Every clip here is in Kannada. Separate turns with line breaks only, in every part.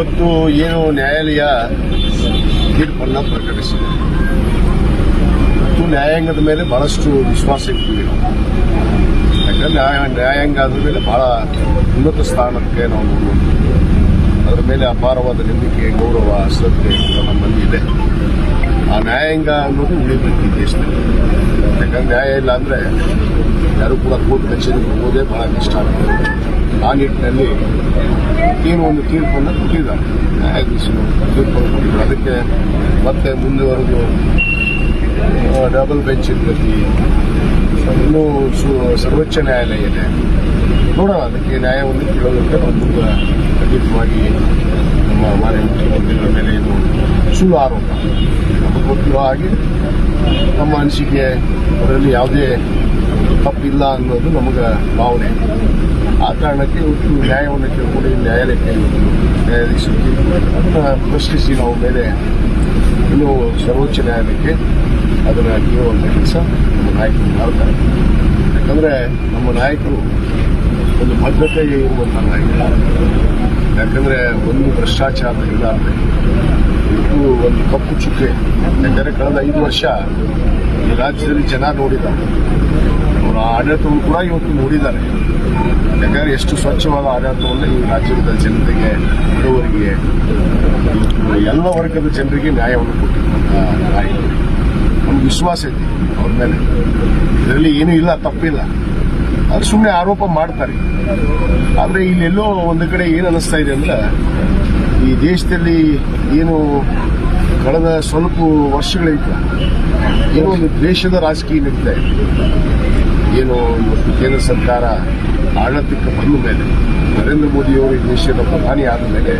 ಇವತ್ತು ಏನು ನ್ಯಾಯಾಲಯ ತೀರ್ಪನ್ನು ಪ್ರಕಟಿಸಿದೆ. ಮತ್ತು ನ್ಯಾಯಾಂಗದ ಮೇಲೆ ಬಹಳಷ್ಟು ವಿಶ್ವಾಸ ಇರ್ತೀವಿ ಯಾಕಂದ್ರೆ ನ್ಯಾಯ, ನ್ಯಾಯಾಂಗ ಆದ ಮೇಲೆ ಬಹಳ ಉನ್ನತ ಸ್ಥಾನಕ್ಕೆ ನಾವು ನೋಡುವಂಥದ್ದು ಅದರ ಮೇಲೆ ಅಪಾರವಾದ ನಂಬಿಕೆ, ಗೌರವ, ಶ್ರದ್ಧೆ ನಮ್ಮಲ್ಲಿ ಇದೆ. ಆ ನ್ಯಾಯಾಂಗ ಅನ್ನೋದು ಉಳಿಬೇಕು ದೇಶದಲ್ಲಿ. ಯಾಕಂದ್ರೆ ನ್ಯಾಯ ಇಲ್ಲ ಅಂದ್ರೆ ಯಾರು ಕೂಡ ಕೋರ್ಟ್ ಕಚೇರಿಗೆ ಹೋಗೋದೇ ಬಹಳ ಕಷ್ಟ ಆಗ್ತದೆ ಆ ನಿಟ್ಟಿನಲ್ಲಿ ಏನು ಒಂದು ತೀರ್ಪನ್ನು ಕೊಟ್ಟಿದ್ದಾರೆ. ನ್ಯಾಯಾಧೀಶರು ತೀರ್ಪನ್ನು ಕೊಟ್ಟಿದ್ದಾರೆ ಅದಕ್ಕೆ ಮತ್ತೆ ಮುಂದುವರೆದು ಡಬಲ್ ಬೆಂಚ್ ಇರ್ತೈತಿ ಇನ್ನೂ ಸು- ಸರ್ವೋಚ್ಚ ನ್ಯಾಯಾಲಯ ಇದೆ. ನೋಡೋಣ, ಅದಕ್ಕೆ ನ್ಯಾಯವನ್ನು ಕೇಳೋದಕ್ಕೆ ನಾವು ಮುಂದೆ ಖಂಡಿತವಾಗಿ ನಮ್ಮ ಮಾನ್ಯ ಮುಖ್ಯಮಂತ್ರಿಗಳ ಮೇಲೆ ಇದು ಸುಳ್ಳು ಆರೋಪ. ನಮಗೆ ಗೊತ್ತಿರೋ ಹಾಗೆ ನಮ್ಮ ಅನಿಸಿಕೆ, ಅದರಲ್ಲಿ ಯಾವುದೇ ತಪ್ಪಿಲ್ಲ ಅನ್ನೋದು ನಮಗೆ ಭಾವನೆ. ಆ ಕಾರಣಕ್ಕೆ ಇವತ್ತು ನ್ಯಾಯವನ್ನು ಕೇಳ್ಕೊಂಡು ನ್ಯಾಯಾಲಯಕ್ಕೆ ಇವತ್ತು ನ್ಯಾಯಾಧೀಶರು ತೀರ್ಪು ಕೊಟ್ಟಿದ್ದಾರೆ. ಪ್ರಶ್ನಿಸಿ ನಾವು ಮೇಲೆ ಇನ್ನು ಸರ್ವೋಚ್ಚ ನ್ಯಾಯಾಲಯಕ್ಕೆ ಅದನ್ನು ಕೇಳುವಂಥ ಕೆಲಸ ನಮ್ಮ ನಾಯಕರು ಮಾಡ್ತಾರೆ. ಯಾಕಂದರೆ ನಮ್ಮ ನಾಯಕರು ಒಂದು ಭದ್ರತೆ ಇರುವಂಥ ನಾಯಕರು ಯಾಕಂದರೆ ಒಂದು ಭ್ರಷ್ಟಾಚಾರ ಇರಲಾರ್ದೆ ಇದು ಒಂದು ಕಪ್ಪು ಚುಕ್ಕೆ. ಯಾಕಂದರೆ ಕಳೆದ ಐದು ವರ್ಷ ಈ ರಾಜ್ಯದಲ್ಲಿ ಜನ ನೋಡಿದ್ದಾರೆ. ಆಡಳಿತವನ್ನು ಕೂಡ ಇವತ್ತು ನೋಡಿದ್ದಾರೆ. ಯಾಕಂದರೆ ಎಷ್ಟು ಸ್ವಚ್ಛವಾದ ಆಡಳಿತವನ್ನು ಈ ರಾಜ್ಯದ ಜನತೆಗೆ ಬಡವರಿಗೆ ಎಲ್ಲ ವರ್ಗದ ಜನರಿಗೆ ನ್ಯಾಯವನ್ನು ಕೊಟ್ಟಿರುವಂಥ ನಾಯಕರು. ನಮ್ಗೆ ವಿಶ್ವಾಸ ಇದೆ ಅವ್ರ ಮೇಲೆ. ಇದರಲ್ಲಿ ಏನೂ ಇಲ್ಲ, ತಪ್ಪಿಲ್ಲ. ಅದು ಸುಮ್ಮನೆ ಆರೋಪ ಮಾಡ್ತಾರೆ. ಆದರೆ ಇಲ್ಲೆಲ್ಲೋ ಒಂದು ಕಡೆ ಏನು ಅನ್ನಿಸ್ತಾ ಇದೆ ಅಂದ್ರೆ ಈ ದೇಶದಲ್ಲಿ ಏನು ಕಳೆದ ಸ್ವಲ್ಪ ವರ್ಷಗಳಿಂದ ಏನೋ ಒಂದು ದ್ವೇಷದ ರಾಜಕೀಯ ನಡೀತಾ ಇದೆ. ಏನು ಇವತ್ತು ಕೇಂದ್ರ ಸರ್ಕಾರ ಆಡಳಿತಕ್ಕೆ ಬಂದ ಮೇಲೆ, ನರೇಂದ್ರ ಮೋದಿಯವರು ಈ ದೇಶದ ಪ್ರಧಾನಿ ಆದ ಮೇಲೆ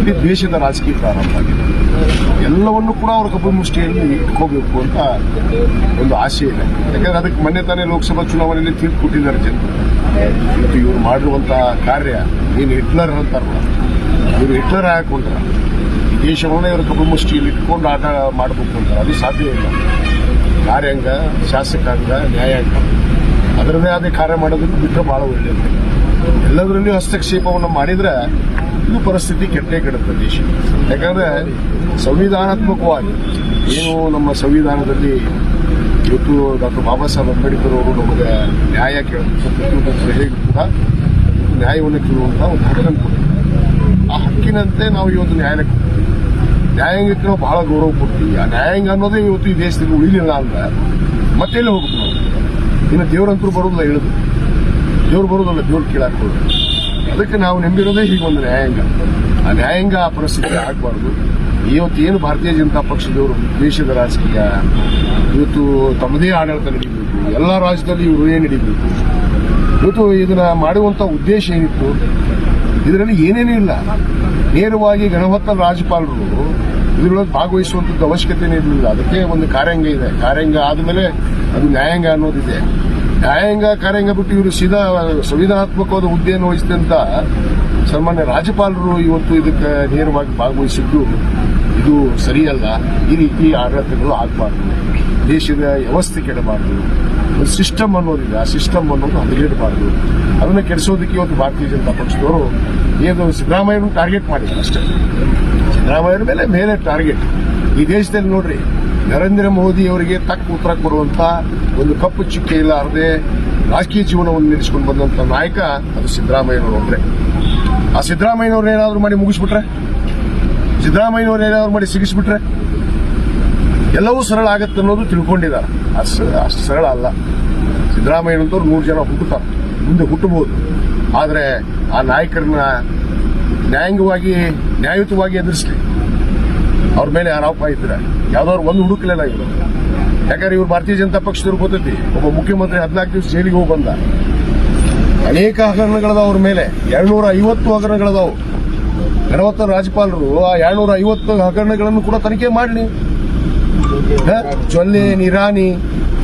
ಇಡೀ ದೇಶದ ರಾಜಕೀಯ ಪ್ರಾರಂಭ ಆಗಿದೆ. ಎಲ್ಲವನ್ನು ಕೂಡ ಅವ್ರ ಕಬ್ಬು ಮುಷ್ಟಿಯಲ್ಲಿ ಇಟ್ಕೋಬೇಕು ಅಂತ ಒಂದು ಆಸೆ ಇದೆ. ಯಾಕಂದ್ರೆ ಅದಕ್ಕೆ ಮೊನ್ನೆ ತಾನೇ ಲೋಕಸಭಾ ಚುನಾವಣೆಯಲ್ಲಿ ತೀರ್ಪು ಕೊಟ್ಟಿದ್ದಾರೆ ಜನರು. ಇವತ್ತು ಇವರು ಮಾಡಿರುವಂತಹ ಕಾರ್ಯ ಏನು ಹಿಟ್ಲರ್ ಅಂತಾರಲ್ಲ ಇವರು ಹಿಟ್ಲರ್ ಹಾಕೊಂಡ್ರ ಈ ದೇಶವನ್ನ ಇವರು ಕಬ್ಬು ಮುಷ್ಟಿಯಲ್ಲಿ ಇಟ್ಕೊಂಡು ಆಟ ಮಾಡಬೇಕು ಅಂತ ಅದು ಸಾಧ್ಯ ಇಲ್ಲ. ಕಾರ್ಯಾಂಗ, ಶಾಸಕಾಂಗ, ನ್ಯಾಯಾಂಗ. ಅದರದೇ ಆದ ಕಾರ್ಯ ಮಾಡೋದನ್ನು ಬಿಟ್ಟರೆ ಭಾಳ ಒಳ್ಳೆಯದು ಎಲ್ಲದರಲ್ಲೂ ಹಸ್ತಕ್ಷೇಪವನ್ನು ಮಾಡಿದ್ರೆ ಇದು ಪರಿಸ್ಥಿತಿ ಕೆಟ್ಟೇ ಕೆಡುತ್ತೆ ದೇಶ ಯಾಕಂದ್ರೆ ಸಂವಿಧಾನಾತ್ಮಕವಾಗಿ ಏನು ನಮ್ಮ ಸಂವಿಧಾನದಲ್ಲಿ ಇವತ್ತು ಡಾಕ್ಟರ್ ಬಾಬಾ ಸಾಹೇಬ್ ಅಂಬೇಡ್ಕರ್ ಅವರು ನಮಗೆ ನ್ಯಾಯ ಪ್ರಜೆಗೂ ಕೂಡ ನ್ಯಾಯವನ್ನು ಕೇಳುವಂಥ ಒಂದು ಹಕ್ಕನ್ನು ಕೊಟ್ಟಿದ್ದಾರೆ. ಆ ಹಕ್ಕಿನಂತೆ ನಾವು ಇವತ್ತು ನ್ಯಾಯಾಲಯಕ್ಕೆ. ನ್ಯಾಯಾಂಗಕ್ಕೆ ನಾವು ಬಹಳ ಗೌರವ ಕೊಡ್ತೀವಿ. ಆ ನ್ಯಾಯಾಂಗ ಅನ್ನೋದೇ ಇವತ್ತು ಈ ದೇಶದಲ್ಲಿ ಉಳಿಲಿಲ್ಲ ಅಂದ್ರೆ ಮತ್ತೆಲ್ಲಿ ಹೋಗ್ಬೇಕು ನಾವು? ಇನ್ನು ದೇವರಂತರೂ ಬರೋದಿಲ್ಲ ಹೇಳುದು. ದೇವ್ರು ಬರೋದಲ್ಲ, ದೇವ್ರು ಕೇಳಾಕೊಳ್ಳಿ ಅದಕ್ಕೆ ನಾವು ನಂಬಿರೋದೇ ಹೀಗೆ ಒಂದು ನ್ಯಾಯಾಂಗ. ಆ ನ್ಯಾಯಾಂಗ ಆ ಪರಿಸ್ಥಿತಿ ಆಗಬಾರ್ದು. ಇವತ್ತು ಏನು ಭಾರತೀಯ ಜನತಾ ಪಕ್ಷದವರು, ದೇಶದ ರಾಜಕೀಯ, ಇವತ್ತು ತಮ್ಮದೇ ಆಡಳಿತ ನಡೀಬೇಕು. ಎಲ್ಲ ರಾಜ್ಯದಲ್ಲಿ ಇವರು ಏನು ನಡೀಬೇಕು? ಇವತ್ತು ಇದನ್ನ ಮಾಡುವಂತ ಉದ್ದೇಶ ಏನಿತ್ತು? ಇದರಲ್ಲಿ ಏನೇನೂ ಇಲ್ಲ. ನೇರವಾಗಿ ಗಣವತ್ತ ರಾಜ್ಯಪಾಲರು ಇದರೊಳಗೆ ಭಾಗವಹಿಸುವಂಥದ್ದು ಅವಶ್ಯಕತೆ ಇರಲಿಲ್ಲ. ಅದಕ್ಕೆ ಒಂದು ಕಾರ್ಯಾಂಗ ಇದೆ. ಕಾರ್ಯಾಂಗ ಆದಮೇಲೆ ಅದು ನ್ಯಾಯಾಂಗ ಅನ್ನೋದಿದೆ. ನ್ಯಾಯಾಂಗ, ಕಾರ್ಯಾಂಗ ಬಿಟ್ಟು ಇವರು ಸೀದಾ ಸಂವಿಧಾನಾತ್ಮಕವಾದ ಹುದ್ದೆಯನ್ನು ವಹಿಸಿದಂತ ಸನ್ಮಾನ್ಯ ರಾಜ್ಯಪಾಲರು ಇವತ್ತು ಇದಕ್ಕೆ ನೇರವಾಗಿ ಭಾಗವಹಿಸಿದ್ದು ಇದು ಸರಿಯಲ್ಲ. ಈ ರೀತಿ ಆಡಳಿತಗಳು ಆಗಬಾರ್ದು. ದೇಶದ ವ್ಯವಸ್ಥೆ ಕೆಡಬಾರ್ದು. ಒಂದು ಸಿಸ್ಟಮ್ ಅನ್ನೋದಿದೆ. ಆ ಸಿಸ್ಟಮ್ ಅನ್ನೋದು ಹದಗೆಡಬಾರ್ದು. ಅದನ್ನು ಕೆಡಿಸೋದಕ್ಕೆ ಇವತ್ತು ಭಾರತೀಯ ಜನತಾ ಪಕ್ಷದವರು ಏನು ಸಿದ್ದರಾಮಯ್ಯನ ಟಾರ್ಗೆಟ್ ಮಾಡಿದ್ರು ಅಷ್ಟೇ. ಸಿದ್ದರಾಮಯ್ಯನ ಮೇಲೆ ಮೇಲೆ ಟಾರ್ಗೆಟ್. ಈ ದೇಶದಲ್ಲಿ ನೋಡ್ರಿ, ನರೇಂದ್ರ ಮೋದಿ ಅವರಿಗೆ ತಕ್ಕ ಉತ್ತರ ಕೊಡುವಂತ ಒಂದು ಕಪ್ಪು ಚುಕ್ಕೆ ಇಲ್ಲಾರದೆ ರಾಜಕೀಯ ಜೀವನವನ್ನು ನಡೆಸಿಕೊಂಡು ಬಂದಂತ ನಾಯಕ ಅದು ಸಿದ್ದರಾಮಯ್ಯನವರು ಅಂದ್ರೆ. ಆ ಸಿದ್ದರಾಮಯ್ಯನವ್ರು ಏನಾದ್ರು ಮಾಡಿ ಮುಗಿಸ್ಬಿಟ್ರೆ? ಸಿದ್ದರಾಮಯ್ಯನವ್ರು ಏನಾದ್ರು ಮಾಡಿ ಸಿಗಿಸ್ಬಿಟ್ರೆ ಎಲ್ಲವೂ ಸರಳ ಆಗತ್ತೆ ಅನ್ನೋದು ತಿಳ್ಕೊಂಡಿದ್ದಾರೆ. ಅಷ್ಟು ಅಷ್ಟು ಸರಳ ಅಲ್ಲ. ಸಿದ್ದರಾಮಯ್ಯನಂತವ್ರು ನೂರು ಜನ ಹುಟ್ಟುತ್ತಾರೆ ಮುಂದೆ ಹುಟ್ಟಬಹುದು ಆದರೆ ಆ ನಾಯಕರನ್ನ ನ್ಯಾಯಾಂಗವಾಗಿ, ನ್ಯಾಯಯುತವಾಗಿ ಎದುರಿಸಲಿ. ಅವ್ರ ಮೇಲೆ ಆರೋಪ ಇದ್ರೆ ಯಾವ್ದಾದ್ರು ಒಂದು ಹುಡುಕ್ಲಿಲ್ಲ ಇವರು. ಯಾಕಂದ್ರೆ ಇವ್ರು ಭಾರತೀಯ ಜನತಾ ಪಕ್ಷದವ್ರು ಗೊತ್ತೈತಿ. ಒಬ್ಬ ಮುಖ್ಯಮಂತ್ರಿ ಹದಿನಾಲ್ಕು ದಿವಸ ಜೈಲಿಗೆ ಹೋಗಿ ಬಂದ. ಅನೇಕ ಹಗರಣಗಳದಾವ ಅವ್ರ ಮೇಲೆ. ಎರಡ್ನೂರ ಐವತ್ತು ಹಗರಣಗಳದಾವು. ಗಣವತ್ತ ರಾಜ್ಯಪಾಲರು ಆ ಏಳ್ನೂರ ಐವತ್ತು ಹಗರಣಗಳನ್ನು ಕೂಡ ತನಿಖೆ ಮಾಡಲಿ. ಜೊಲ್ಲೆ ನಿರಾಣಿ,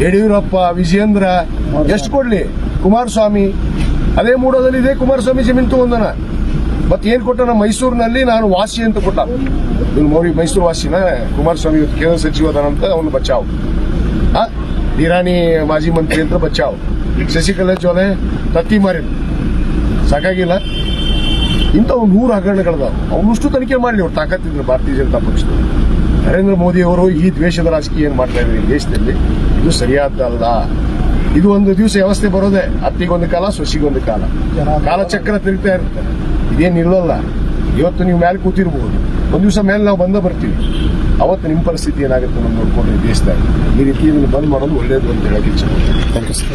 ಯಡಿಯೂರಪ್ಪ ವಿಜೇಂದ್ರ ಎಷ್ಟು ಕೊಡ್ಲಿ? ಕುಮಾರಸ್ವಾಮಿ. ಅದೇ ಮೂಡೋದಲ್ಲಿ ಇದೆ ಕುಮಾರಸ್ವಾಮಿ ಜಮೀನು ತಗೊಂಡನ. ಮತ್ತೆ ಏನ್ ಕೊಟ್ಟನ? ಮೈಸೂರಿನಲ್ಲಿ ನಾನು ವಾಸಿ ಅಂತ ಕೊಟ್ಟ. ಇವ್ನು ಮೌರಿ ಮೈಸೂರು ವಾಸಿನ ಕುಮಾರಸ್ವಾಮಿ ಕೇಂದ್ರ ಸಚಿವ ಅಂತ ಅವನು ಬಚಾವ್ ಇರಾನಿ ಮಾಜಿ ಮಂತ್ರಿ ಅಂತ ಬಚಾವ್ ಶಶಿಕಲಾ ಜೊಲೆ ತತ್ತಿ ಮಾರಿ ಸಾಕಾಗಿಲ್ಲ? ಇಂಥವು ನೂರು ಹಗರಣಗಳದಾವ. ಅವನಷ್ಟು ತನಿಖೆ ಮಾಡಲಿ ಅವ್ರು ತಾಕತ್ತಿದ್ರು ಭಾರತೀಯ ಜನತಾ ಪಕ್ಷದವರು ನರೇಂದ್ರ ಮೋದಿ ಅವರು ಈ ದ್ವೇಷದ ರಾಜಕೀಯ ಏನು ಮಾಡ್ತಾ ಇದ್ದಾರೆ ಈ ದೇಶದಲ್ಲಿ? ಇದು ಸರಿಯಾದ್ದಲ್ಲ ಇದು ಒಂದು ದಿವಸ ವ್ಯವಸ್ಥೆ ಬರೋದೇ ಅತ್ತಿಗೊಂದು ಕಾಲ, ಸೊಸಿಗೊಂದು ಕಾಲ. ಕಾಲಚಕ್ರ ತಿರುಗ್ತಾ ಇರುತ್ತೆ. ಇದೇನು ಇಲ್ಲಲ್ಲ ಇವತ್ತು ನೀವು ಮೇಲೆ ಕೂತಿರ್ಬೋದು. ಒಂದು ದಿವಸ ಮೇಲೆ ನಾವು ಬಂದ ಬರ್ತೀವಿ. ಅವತ್ತು ನಿಮ್ಮ ಪರಿಸ್ಥಿತಿ ಏನಾಗುತ್ತೆ ನಮ್ಮ ನೋಡ್ಕೊಂಡು ದೇಶದಾಗ. ಈ ರೀತಿ ಇದನ್ನು ಬಂದ್ ಮಾಡೋದು ಒಳ್ಳೇದು ಅಂತ ಹೇಳಕ್ಕೆ ಇಚ್ಛೆ
ಥ್ಯಾಂಕ್ ಯು ಸರ್